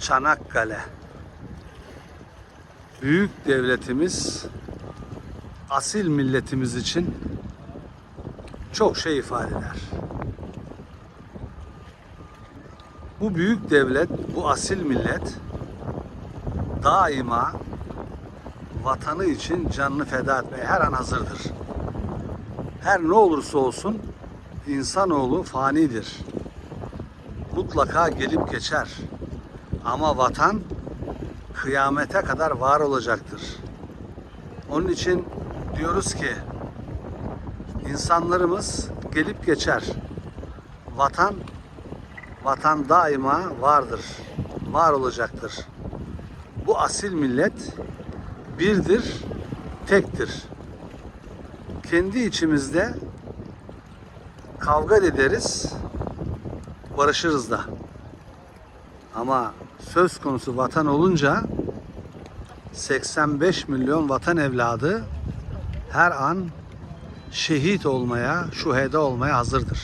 Çanakkale. Büyük devletimiz asil milletimiz için çok şey ifade eder. Bu büyük devlet, bu asil millet daima vatanı için canını feda etmeye her an hazırdır. Her ne olursa olsun insanoğlu fanidir. Mutlaka gelip geçer. Ama vatan kıyamete kadar var olacaktır. Onun için diyoruz ki insanlarımız gelip geçer. Vatan vatan daima vardır. Var olacaktır. Bu asil millet birdir, tektir. Kendi içimizde kavga ederiz, barışırız da. Ama söz konusu vatan olunca 85 milyon vatan evladı her an şehit olmaya, şuheda olmaya hazırdır.